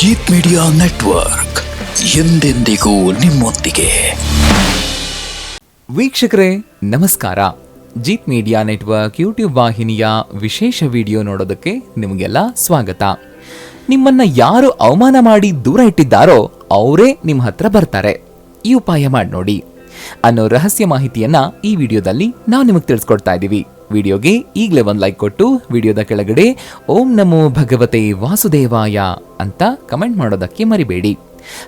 Jeet media network ಎಂದೆಂದಿಗೂ ನಿಮ್ಮೊಂದಿಗೆ. ವೀಕ್ಷಕರೇ, ನಮಸ್ಕಾರ. ಜೀತ್ ಮೀಡಿಯಾ ನೆಟ್ವರ್ಕ್ ಯೂಟ್ಯೂಬ್ ವಾಹಿನಿಯ ವಿಶೇಷ ವಿಡಿಯೋ ನೋಡೋದಕ್ಕೆ ನಿಮಗೆಲ್ಲ ಸ್ವಾಗತ. ನಿಮ್ಮನ್ನ ಯಾರು ಅವಮಾನ ಮಾಡಿ ದೂರ ಇಟ್ಟಿದ್ದಾರೋ, ಅವರೇ ನಿಮ್ಮ ಹತ್ರ ಬರ್ತಾರೆ. ಈ ಉಪಾಯ ಮಾಡಿ ನೋಡಿ. ಅನ್ನೋ ರಹಸ್ಯ ಮಾಹಿತಿಯನ್ನ ಈ ವಿಡಿಯೋದಲ್ಲಿ ನಾವು ನಿಮಗೆ ತಿಳಿಸ್ಕೊಡ್ತಾ ಇದ್ದೀವಿ ವಿಡಿಯೋಗೆ ಈಗಲೇ ಒಂದು ಲೈಕ್ ಕೊಟ್ಟು, ವಿಡಿಯೋದ ಕೆಳಗಡೆ ಓಂ ನಮೋ ಭಗವತೆ ವಾಸುದೇವಾಯ ಅಂತ ಕಮೆಂಟ್ ಮಾಡೋದಕ್ಕೆ ಮರಿಬೇಡಿ.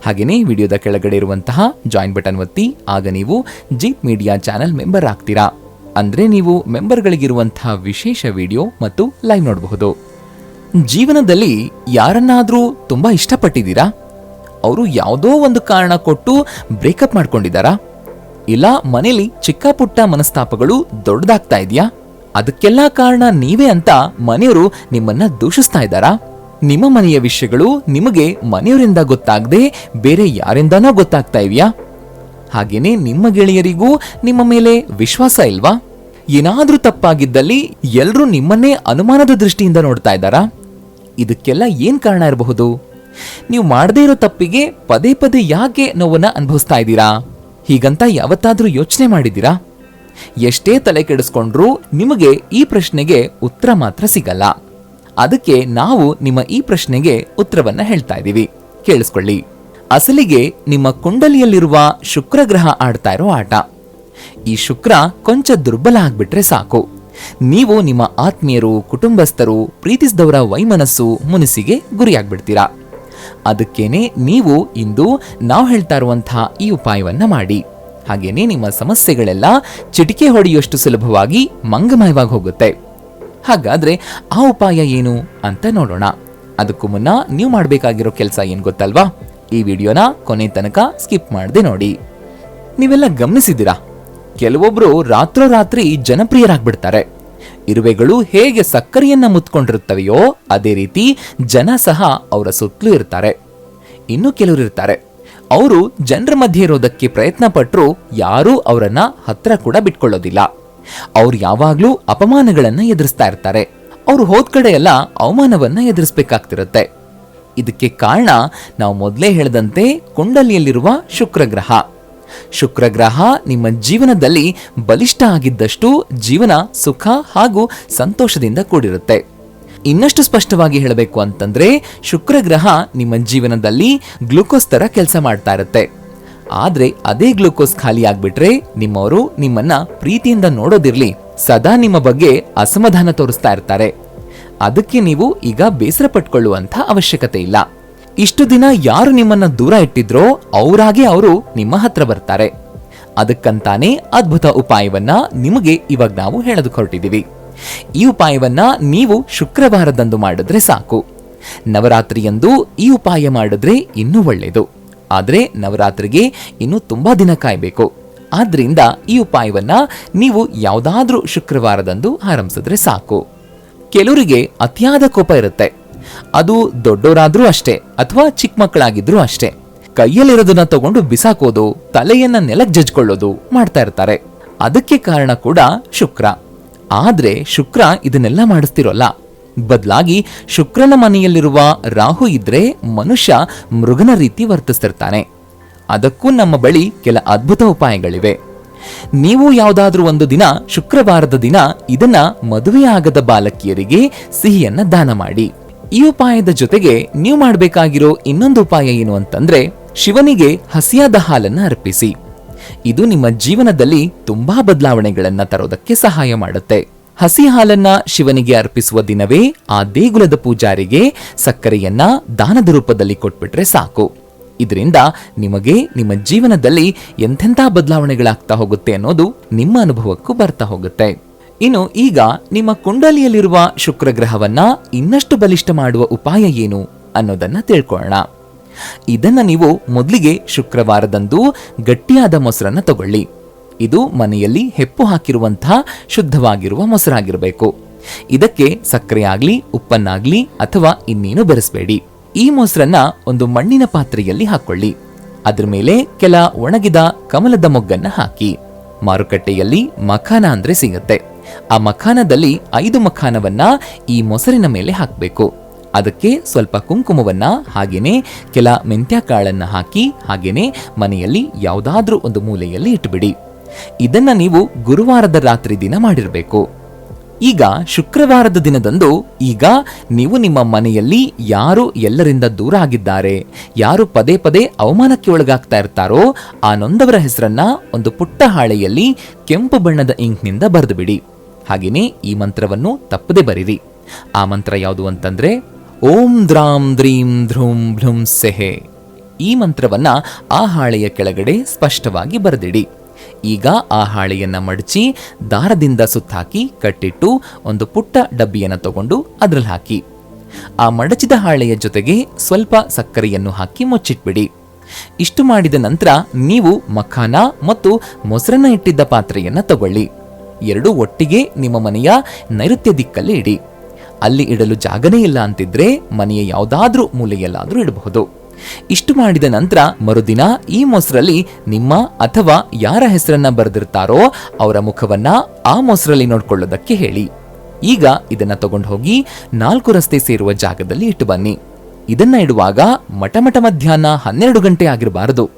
ಹಾಗೆಯೇ ವಿಡಿಯೋದ ಕೆಳಗಡೆ ಇರುವಂತಹ ಜಾಯಿನ್ ಬಟನ್ ಒತ್ತಿ, ಆಗ ನೀವು ಜೀಪ್ ಮೀಡಿಯಾ ಚಾನೆಲ್ ಮೆಂಬರ್ ಆಗ್ತೀರಾ. ಅಂದರೆ ನೀವು ಮೆಂಬರ್ಗಳಿಗಿರುವಂತಹ ವಿಶೇಷ ವಿಡಿಯೋ ಮತ್ತು ಲೈವ್ ನೋಡಬಹುದು. ಜೀವನದಲ್ಲಿ ಯಾರನ್ನಾದರೂ ತುಂಬ ಇಷ್ಟಪಟ್ಟಿದ್ದೀರಾ? ಅವರು ಯಾವುದೋ ಒಂದು ಕಾರಣ ಕೊಟ್ಟು ಬ್ರೇಕಪ್ ಮಾಡ್ಕೊಂಡಿದ್ದಾರಾ? ಇಲ್ಲ ಮನೇಲಿ ಚಿಕ್ಕ ಪುಟ್ಟ ಮನಸ್ತಾಪಗಳು ದೊಡ್ಡದಾಗ್ತಾ ಇದೆಯಾ? ಅದಕ್ಕೆಲ್ಲ ಕಾರಣ ನೀವೇ ಅಂತ ಮನೆಯವರು ನಿಮ್ಮನ್ನ ದೂಷಿಸ್ತಾ ಇದ್ದಾರಾ? ನಿಮ್ಮ ಮನೆಯ ವಿಷಯಗಳು ನಿಮಗೆ ಮನೆಯವರಿಂದ ಗೊತ್ತಾಗದೆ ಬೇರೆ ಯಾರಿಂದನೋ ಗೊತ್ತಾಗ್ತಾ ಇವ್ಯಾ? ಹಾಗೇನೆ ನಿಮ್ಮ ಗೆಳೆಯರಿಗೂ ನಿಮ್ಮ ಮೇಲೆ ವಿಶ್ವಾಸ ಇಲ್ವಾ? ಏನಾದರೂ ತಪ್ಪಾಗಿದ್ದಲ್ಲಿ ಎಲ್ಲರೂ ನಿಮ್ಮನ್ನೇ ಅನುಮಾನದ ದೃಷ್ಟಿಯಿಂದ ನೋಡ್ತಾ ಇದ್ದಾರಾ? ಇದಕ್ಕೆಲ್ಲ ಏನ್ ಕಾರಣ ಇರಬಹುದು? ನೀವು ಮಾಡದೇ ಇರೋ ತಪ್ಪಿಗೆ ಪದೇ ಪದೇ ಯಾಕೆ ನೋವನ್ನ ಅನುಭವಿಸ್ತಾ ಇದ್ದೀರಾ? ಹೀಗಂತ ಯಾವತ್ತಾದರೂ ಯೋಚನೆ ಮಾಡಿದ್ದೀರಾ? ಎಷ್ಟೇ ತಲೆ ಕೆಡಿಸ್ಕೊಂಡ್ರೂ ನಿಮಗೆ ಈ ಪ್ರಶ್ನೆಗೆ ಉತ್ತರ ಮಾತ್ರ ಸಿಗಲ್ಲ. ಅದಕ್ಕೆ ನಾವು ನಿಮ್ಮ ಈ ಪ್ರಶ್ನೆಗೆ ಉತ್ತರವನ್ನ ಹೇಳ್ತಾ ಇದ್ದೀವಿ. ಕೇಳಿಸ್ಕೊಳ್ಳಿ. ಅಸಲಿಗೆ ನಿಮ್ಮ ಕುಂಡಲಿಯಲ್ಲಿರುವ ಶುಕ್ರ ಗ್ರಹ ಆಡ್ತಾ ಇರೋ ಆಟ. ಈ ಶುಕ್ರ ಕೊಂಚ ದುರ್ಬಲ ಆಗ್ಬಿಟ್ರೆ ಸಾಕು. ನೀವು ನಿಮ್ಮ ಆತ್ಮೀಯರು, ಕುಟುಂಬಸ್ಥರು, ಪ್ರೀತಿಸಿದವರ ವೈಮನಸ್ಸು ಮುನಿಸಿಗೆ ಗುರಿಯಾಗ್ಬಿಡ್ತೀರಾ. ಅದಕ್ಕೇನೆ ನೀವು ಇಂದು ನಾವು ಹೇಳ್ತಾ ಇರುವಂತಹ ಈ ಉಪಾಯವನ್ನ ಮಾಡಿ. ಹಾಗೇನೆ ನಿಮ್ಮ ಸಮಸ್ಯೆಗಳೆಲ್ಲ ಚಿಟಿಕೆ ಹೊಡೆಯುವಷ್ಟು ಸುಲಭವಾಗಿ ಮಂಗಮಯವಾಗಿ ಹೋಗುತ್ತೆ. ಹಾಗಾದ್ರೆ ಆ ಉಪಾಯ ಏನು ಅಂತ ನೋಡೋಣ. ಅದಕ್ಕೂ ಮುನ್ನ ನೀವು ಮಾಡಬೇಕಾಗಿರೋ ಕೆಲಸ ಏನು ಗೊತ್ತಲ್ವಾ? ಈ ವಿಡಿಯೋನ ಕೊನೆ ತನಕ ಸ್ಕಿಪ್ ಮಾಡದೆ ನೋಡಿ. ನೀವೆಲ್ಲ ಗಮನಿಸಿದ್ದೀರಾ? ಕೆಲವೊಬ್ರು ರಾತ್ರೋರಾತ್ರಿ ಜನಪ್ರಿಯರಾಗ್ಬಿಡ್ತಾರೆ. ಇರುವೆಗಳು ಹೇಗೆ ಸಕ್ಕರೆಯನ್ನ ಮುತ್ಕೊಂಡಿರುತ್ತವೆಯೋ ಅದೇ ರೀತಿ ಜನ ಸಹ ಅವರ ಸುತ್ತಲೂ ಇರ್ತಾರೆ. ಇನ್ನು ಕೆಲವರು ಇರ್ತಾರೆ. ಅವರು ಜನರ ಮಧ್ಯೆ ಇರೋದಕ್ಕೆ ಪ್ರಯತ್ನ ಪಟ್ಟರು ಯಾರೂ ಅವರನ್ನ ಹತ್ರ ಕೂಡ ಬಿಟ್ಕೊಳ್ಳೋದಿಲ್ಲ. ಅವ್ರು ಯಾವಾಗ್ಲೂ ಅಪಮಾನಗಳನ್ನ ಎದುರಿಸ್ತಾ ಇರ್ತಾರೆ. ಅವ್ರು ಹೋದ್ ಕಡೆ ಎಲ್ಲ ಅವಮಾನವನ್ನ ಎದುರಿಸ್ಬೇಕಾಗ್ತಿರುತ್ತೆ. ಇದಕ್ಕೆ ಕಾರಣ ನಾವು ಮೊದಲೇ ಹೇಳಿದಂತೆ ಕುಂಡಲಿಯಲ್ಲಿರುವ ಶುಕ್ರ ಗ್ರಹ ಶುಕ್ರ ಗ್ರಹ ನಿಮ್ಮ ಜೀವನದಲ್ಲಿ ಬಲಿಷ್ಠ ಆಗಿದ್ದಷ್ಟು ಜೀವನ ಸುಖ ಹಾಗೂ ಸಂತೋಷದಿಂದ ಕೂಡಿರುತ್ತೆ. ಇನ್ನಷ್ಟು ಸ್ಪಷ್ಟವಾಗಿ ಹೇಳಬೇಕು ಅಂತಂದ್ರೆ ಶುಕ್ರ ಗ್ರಹ ನಿಮ್ಮ ಜೀವನದಲ್ಲಿ ಗ್ಲುಕೋಸ್ ತರ ಕೆಲಸ ಮಾಡ್ತಾ ಇರುತ್ತೆ. ಆದ್ರೆ ಅದೇ ಗ್ಲೂಕೋಸ್ ಖಾಲಿ ಆಗ್ಬಿಟ್ರೆ ನಿಮ್ಮವರು ನಿಮ್ಮನ್ನ ಪ್ರೀತಿಯಿಂದ ನೋಡೋದಿರ್ಲಿ. ಸದಾ ನಿಮ್ಮ ಬಗ್ಗೆ ಅಸಮಾಧಾನ ತೋರಿಸ್ತಾ ಇರ್ತಾರೆ. ಅದಕ್ಕೆ ನೀವು ಈಗ ಬೇಸರ ಪಟ್ಕೊಳ್ಳುವಂತ ಅವಶ್ಯಕತೆ ಇಲ್ಲ. ಇಷ್ಟು ದಿನ ಯಾರು ನಿಮ್ಮನ್ನ ದೂರ ಇಟ್ಟಿದ್ರೋ ಅವರಾಗೆ ಅವರು ನಿಮ್ಮ ಹತ್ರ ಬರ್ತಾರೆ. ಅದಕ್ಕಂತಾನೆ ಅದ್ಭುತ ಉಪಾಯವನ್ನ ನಿಮಗೆ ಇವಾಗ ನಾವು ಹೇಳೋದಕ್ಕೆ ಹೊರಟಿದ್ದೀವಿ ಈ ಉಪಾಯವನ್ನ ನೀವು ಶುಕ್ರವಾರದಂದು ಮಾಡಿದ್ರೆ ಸಾಕು. ನವರಾತ್ರಿಯಂದು ಈ ಉಪಾಯ ಮಾಡಿದ್ರೆ ಇನ್ನೂ ಒಳ್ಳೆಯದು ಆದ್ರೆ ನವರಾತ್ರಿಗೆ ಇನ್ನು ತುಂಬ ದಿನ ಕಾಯಬೇಕು. ಆದ್ದರಿಂದ ಈ ಉಪಾಯವನ್ನು ನೀವು ಯಾವುದಾದ್ರೂ ಶುಕ್ರವಾರದಂದು ಆರಂಭಿಸಿದ್ರೆ ಸಾಕು. ಕೆಲವರಿಗೆ ಅತಿಯಾದ ಕೋಪ ಇರುತ್ತೆ. ಅದು ದೊಡ್ಡೋರಾದರೂ ಅಷ್ಟೇ ಅಥವಾ ಚಿಕ್ಕ ಮಕ್ಕಳಾಗಿದ್ರೂ ಅಷ್ಟೇ. ಕೈಯಲ್ಲಿರೋದನ್ನ ತಗೊಂಡು ಬಿಸಾಕೋದು, ತಲೆಯನ್ನ ನೆಲಕ್ಕೆ ಜಜ್ಕೊಳ್ಳೋದು ಮಾಡ್ತಾ ಇರ್ತಾರೆ. ಅದಕ್ಕೆ ಕಾರಣ ಕೂಡ ಶುಕ್ರ. ಆದರೆ ಶುಕ್ರ ಇದನ್ನೆಲ್ಲ ಮಾಡಿಸ್ತಿರೋಲ್ಲ. ಬದಲಾಗಿ ಶುಕ್ರನ ಮನೆಯಲ್ಲಿರುವ ರಾಹು ಇದ್ರೆ ಮನುಷ್ಯ ಮೃಗನ ರೀತಿ ವರ್ತಿಸ್ತಿರ್ತಾನೆ. ಅದಕ್ಕೂ ನಮ್ಮ ಬಳಿ ಕೆಲ ಅದ್ಭುತ ಉಪಾಯಗಳಿವೆ. ನೀವು ಯಾವುದಾದ್ರೂ ಒಂದು ದಿನ, ಶುಕ್ರವಾರದ ದಿನ ಇದನ್ನ ಮದುವೆಯಾಗದ ಬಾಲಕಿಯರಿಗೆ ಸಿಹಿಯನ್ನ ದಾನ ಮಾಡಿ. ಈ ಉಪಾಯದ ಜೊತೆಗೆ ನೀವು ಮಾಡಬೇಕಾಗಿರೋ ಇನ್ನೊಂದು ಉಪಾಯ ಏನು ಅಂತಂದ್ರೆ ಶಿವನಿಗೆ ಹಸಿಯಾದ ಹಾಲನ್ನ ಅರ್ಪಿಸಿ. ಇದು ನಿಮ್ಮ ಜೀವನದಲ್ಲಿ ತುಂಬಾ ಬದಲಾವಣೆಗಳನ್ನ ತರೋದಕ್ಕೆ ಸಹಾಯ ಮಾಡುತ್ತೆ. ಹಸಿ ಹಾಲನ್ನ ಶಿವನಿಗೆ ಅರ್ಪಿಸುವ ದಿನವೇ ಆ ದೇಗುಲದ ಪೂಜಾರಿಗೆ ಸಕ್ಕರೆಯನ್ನ ದಾನದ ರೂಪದಲ್ಲಿ ಕೊಟ್ಬಿಟ್ರೆ ಸಾಕು. ಇದರಿಂದ ನಿಮಗೆ ನಿಮ್ಮ ಜೀವನದಲ್ಲಿ ಎಂಥೆಂಥ ಬದಲಾವಣೆಗಳಾಗ್ತಾ ಹೋಗುತ್ತೆ ಅನ್ನೋದು ನಿಮ್ಮ ಅನುಭವಕ್ಕೂ ಬರ್ತಾ ಹೋಗುತ್ತೆ. ಇನ್ನು ಈಗ ನಿಮ್ಮ ಕುಂಡಲಿಯಲ್ಲಿರುವ ಶುಕ್ರ ಗ್ರಹವನ್ನ ಇನ್ನಷ್ಟು ಬಲಿಷ್ಠ ಮಾಡುವ ಉಪಾಯ ಏನು ಅನ್ನೋದನ್ನ ತಿಳ್ಕೊಳ್ಳೋಣ. ಇದನ್ನ ನೀವು ಮೊದಲಿಗೆ ಶುಕ್ರವಾರದಂದು ಗಟ್ಟಿಯಾದ ಮೊಸರನ್ನ ತಗೊಳ್ಳಿ. ಇದು ಮನೆಯಲ್ಲಿ ಹೆಪ್ಪು ಹಾಕಿರುವಂತಹ ಶುದ್ಧವಾಗಿರುವ ಮೊಸರಾಗಿರಬೇಕು. ಇದಕ್ಕೆ ಸಕ್ಕರೆ ಉಪ್ಪನ್ನಾಗ್ಲಿ ಅಥವಾ ಇನ್ನೇನು ಬೆರೆಸಬೇಡಿ. ಈ ಮೊಸರನ್ನ ಒಂದು ಮಣ್ಣಿನ ಪಾತ್ರೆಯಲ್ಲಿ ಹಾಕೊಳ್ಳಿ. ಅದ್ರ ಮೇಲೆ ಕೆಲ ಒಣಗಿದ ಕಮಲದ ಮೊಗ್ಗನ್ನ ಹಾಕಿ. ಮಾರುಕಟ್ಟೆಯಲ್ಲಿ ಮಖಾನ ಅಂದ್ರೆ ಸಿಗುತ್ತೆ. ಆ ಮಖಾನದಲ್ಲಿ ಐದು ಮಖಾನವನ್ನ ಈ ಮೊಸರಿನ ಮೇಲೆ ಹಾಕಬೇಕು. ಅದಕ್ಕೆ ಸ್ವಲ್ಪ ಕುಂಕುಮವನ್ನ, ಹಾಗೇನೆ ಕೆಲ ಮೆಂತ್ಯ ಕಾಳನ್ನ ಹಾಕಿ, ಹಾಗೇನೆ ಮನೆಯಲ್ಲಿ ಯಾವುದಾದ್ರೂ ಒಂದು ಮೂಲೆಯಲ್ಲಿ ಇಟ್ಟುಬಿಡಿ ಇದನ್ನ ನೀವು ಗುರುವಾರದ ರಾತ್ರಿ ದಿನ ಮಾಡಿರಬೇಕು. ಈಗ ಶುಕ್ರವಾರದ ದಿನದಂದು ಈಗ ನೀವು ನಿಮ್ಮ ಮನೆಯಲ್ಲಿ ಯಾರು ಎಲ್ಲರಿಂದ ದೂರ ಆಗಿದ್ದಾರೆ, ಯಾರು ಪದೇ ಪದೇ ಅವಮಾನಕ್ಕೆ ಒಳಗಾಗ್ತಾ ಇರ್ತಾರೋ ಆ ನೊಂದವರ ಹೆಸರನ್ನ ಒಂದು ಪುಟ್ಟ ಹಾಳೆಯಲ್ಲಿ ಕೆಂಪು ಬಣ್ಣದ ಇಂಕ್ನಿಂದ ಬರೆದು ಬಿಡಿ ಹಾಗೆಯೇ ಈ ಮಂತ್ರವನ್ನು ತಪ್ಪದೆ ಬರೀರಿ. ಆ ಮಂತ್ರ ಯಾವುದು ಅಂತಂದ್ರೆ, ಓಂ ದ್ರಾಂ ದ್ರೀಂ ಧ್ರೂಂ ಭ್ರೂಂ ಸೆಹೆ. ಈ ಮಂತ್ರವನ್ನ ಆ ಹಾಳೆಯ ಕೆಳಗಡೆ ಸ್ಪಷ್ಟವಾಗಿ ಬರೆದಿಡಿ. ಈಗ ಆ ಹಾಳೆಯನ್ನು ಮಡಚಿ ದಾರದಿಂದ ಸುತ್ತಾಕಿ ಕಟ್ಟಿಟ್ಟು ಒಂದು ಪುಟ್ಟ ಡಬ್ಬಿಯನ್ನು ತಗೊಂಡು ಅದರಲ್ಲಿ ಹಾಕಿ. ಆ ಮಡಚಿದ ಹಾಳೆಯ ಜೊತೆಗೆ ಸ್ವಲ್ಪ ಸಕ್ಕರೆಯನ್ನು ಹಾಕಿ ಮುಚ್ಚಿಟ್ಬಿಡಿ. ಇಷ್ಟು ಮಾಡಿದ ನಂತರ ನೀವು ಮಖಾನ ಮತ್ತು ಮೊಸರನ್ನ ಇಟ್ಟಿದ್ದ ಪಾತ್ರೆಯನ್ನು ತಗೊಳ್ಳಿ. ಎರಡೂ ಒಟ್ಟಿಗೆ ನಿಮ್ಮ ಮನೆಯ ನೈಋತ್ಯ ದಿಕ್ಕಲ್ಲಿ ಇಡಿ. ಅಲ್ಲಿ ಇಡಲು ಜಾಗನೇ ಇಲ್ಲ ಅಂತಿದ್ರೆ ಮನೆಯ ಯಾವುದಾದ್ರೂ ಮೂಲೆಯಲ್ಲಾದರೂ ಇಡಬಹುದು. ಇಷ್ಟು ಮಾಡಿದ ನಂತರ ಮರುದಿನ ಈ ಮೊಸರಲ್ಲಿ ನಿಮ್ಮ ಅಥವಾ ಯಾರ ಹೆಸರನ್ನ ಬರೆದಿರ್ತಾರೋ ಅವರ ಮುಖವನ್ನ ಆ ಮೊಸರಲ್ಲಿ ನೋಡ್ಕೊಳ್ಳೋದಕ್ಕೆ ಹೇಳಿ. ಈಗ ಇದನ್ನ ತಗೊಂಡು ಹೋಗಿ ನಾಲ್ಕು ರಸ್ತೆ ಸೇರುವ ಜಾಗದಲ್ಲಿ ಇಟ್ಟು ಬನ್ನಿ. ಇದನ್ನ ಇಡುವಾಗ ಮಟಮಟ ಮಧ್ಯಾಹ್ನ ಹನ್ನೆರಡು ಗಂಟೆ ಆಗಿರಬಾರದು.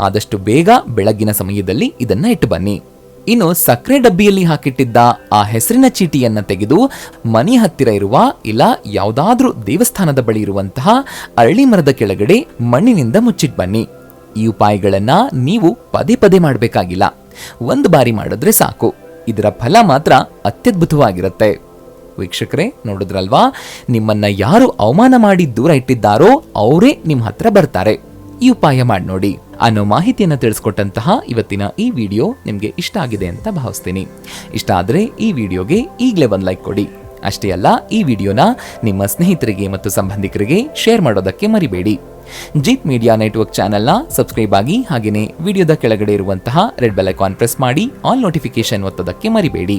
ಆದಷ್ಟು ಬೇಗ ಬೆಳಗ್ಗಿನ ಸಮಯದಲ್ಲಿ ಇದನ್ನ ಇಟ್ಟು ಬನ್ನಿ. ಇನ್ನು ಸಕ್ಕರೆ ಡಬ್ಬಿಯಲ್ಲಿ ಹಾಕಿಟ್ಟಿದ್ದ ಆ ಹೆಸರಿನ ಚೀಟಿಯನ್ನ ತೆಗೆದು ಮನೆ ಹತ್ತಿರ ಇರುವ ಇಲ್ಲ ಯಾವುದಾದ್ರೂ ದೇವಸ್ಥಾನದ ಬಳಿ ಇರುವಂತಹ ಅರಳಿ ಮರದ ಕೆಳಗಡೆ ಮಣ್ಣಿನಿಂದ ಮುಚ್ಚಿಟ್ ಬನ್ನಿ. ಈ ಉಪಾಯಗಳನ್ನ ನೀವು ಪದೇ ಪದೇ ಮಾಡಬೇಕಾಗಿಲ್ಲ. ಒಂದು ಬಾರಿ ಮಾಡಿದ್ರೆ ಸಾಕು. ಇದರ ಫಲ ಮಾತ್ರ ಅತ್ಯದ್ಭುತವಾಗಿರುತ್ತೆ. ವೀಕ್ಷಕರೇ, ನೋಡಿದ್ರಲ್ವಾ? ನಿಮ್ಮನ್ನ ಯಾರು ಅವಮಾನ ಮಾಡಿ ದೂರ ಇಟ್ಟಿದ್ದಾರೋ ಅವರೇ ನಿಮ್ಮ ಹತ್ರ ಬರ್ತಾರೆ. ಈ ಉಪಾಯ ಮಾಡಿ ನೋಡಿ. ಅನ್ನೋ ಮಾಹಿತಿಯನ್ನು ತಿಳಿಸ್ಕೊಟ್ಟಂತಹ ಇವತ್ತಿನ ಈ ವಿಡಿಯೋ ನಿಮಗೆ ಇಷ್ಟ ಆಗಿದೆ ಅಂತ ಭಾವಿಸ್ತೀನಿ. ಇಷ್ಟ ಆದರೆ ಈ ವಿಡಿಯೋಗೆ ಈಗಲೇ ಒಂದು ಲೈಕ್ ಕೊಡಿ. ಅಷ್ಟೇ ಅಲ್ಲ, ಈ ವಿಡಿಯೋನ ನಿಮ್ಮ ಸ್ನೇಹಿತರಿಗೆ ಮತ್ತು ಸಂಬಂಧಿಕರಿಗೆ ಶೇರ್ ಮಾಡೋದಕ್ಕೆ ಮರಿಬೇಡಿ. ಜೀತ್ ಮೀಡಿಯಾ ನೆಟ್ವರ್ಕ್ ಚಾನೆಲ್ನ ಸಬ್ಸ್ಕ್ರೈಬ್ ಆಗಿ ಹಾಗೆಯೇ ವಿಡಿಯೋದ ಕೆಳಗಡೆ ಇರುವಂತಹ ರೆಡ್ ಬೆಲ್ ಐಕಾನ್ ಪ್ರೆಸ್ ಮಾಡಿ, ಆಲ್ ನೋಟಿಫಿಕೇಶನ್ ಒತ್ತೋದಕ್ಕೆ ಮರಿಬೇಡಿ.